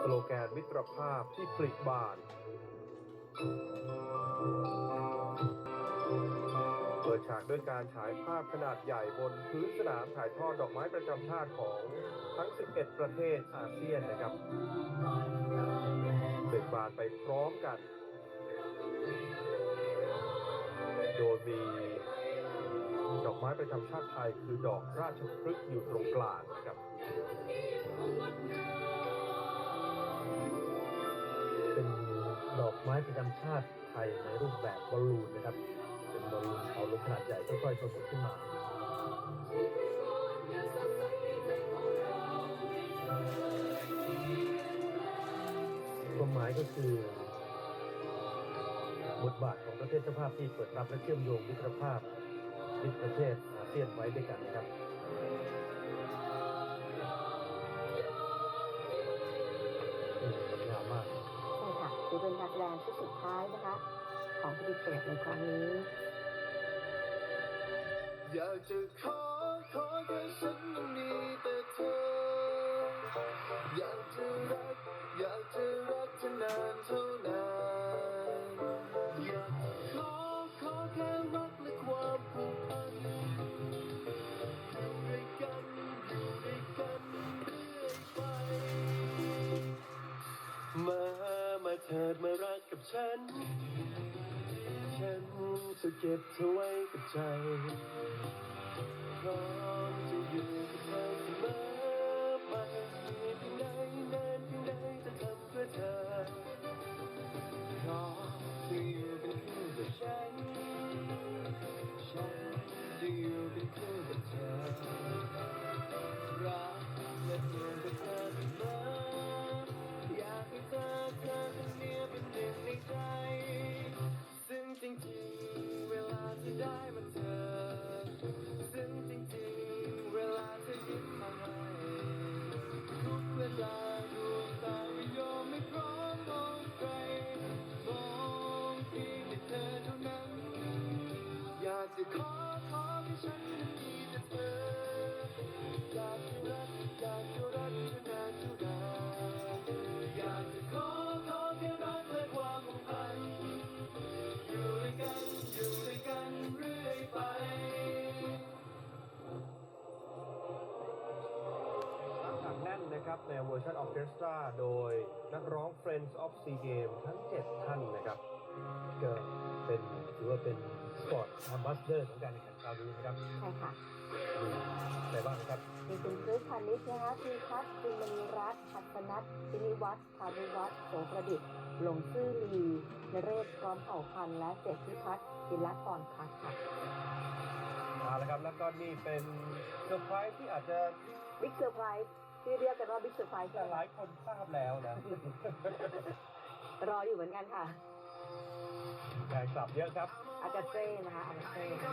สโลแกนมิตรภาพที่ปลิบาน เปิดฉากด้วยการฉายภาพขนาดใหญ่บนพื้นสนามถ่ายทอดดอกไม้ประจำชาติของทั้ง 11 ประเทศอาเซียนนะครับเบิกบานไปพร้อมกัน โดยมีดอกไม้ประจำชาติไทยคือดอกราชพฤกษ์อยู่ตรงกลางนะครับ ประจำชาติไทยในรูปแบบบอลลูนนะครับ เป็นบอลลูนเขาลมขนาดใหญ่ค่อยๆโชว์ขึ้นมาความหมายก็คือบทบาทของประเทศเจ้าภาพที่เปิดรับและเชื่อมโยงมิตรภาพมิตรประเทศอาเซียนไว้ด้วยกันนะครับ เป็นการแสดงชุดสุดท้ายนะคะ ของพิธีเปิดในครั้งนี้ อยากจะขอขอแค่ฉันยังมีแต่เธอ อยากจะรัก อยากจะรักเธอนานเท่านาน ฉัน ฉันจะเก็บเธอไว้กับใจพร้อมจะอยู่กับเธอ ขอขอให้ฉันนั้นมีแต่เธออยากจะรักอยากจะรักเธอนานเท่านานอยากจะขอขอแค่รักและความผูกพันอยู่ด้วยกันอยู่ด้วยกันเรื่อยไปรับหนักแน่นนะครับในเวอร์ชันออร์เคสตราโดยนักร้อง Friends of Sea Game ทั้ง 7 ท่านนะครับก็เป็นถือว่าเป็น ปอร์ตอัมบาสเดอร์ของการแข่งขันคราวนี้นะครับใช่ค่ะมีอะไรบ้างนะครับ มีคุณคริสพานิชนะคะคุณพัฒน์คุณมณีรัตน์หัสนัทพินิวัฒน์พานุวัฒน์โสประดิษฐ์หลงซื่อลีนเรศพร้อมเผ่าพันธุ์และเจตพิพัฒน์ศิลปรพัฒน์ค่ะมาแล้วครับแล้วก็นี่เป็นเซอร์ไพรส์ที่อาจจะบิ๊กเซอร์ไพรส์ที่เรียกกันว่าบิ๊กเซอร์ไพรส์แต่หลายคนทราบแล้วนะ รออยู่เหมือนกันค่ะแฟนคลับเยอะครับ อากาเซ่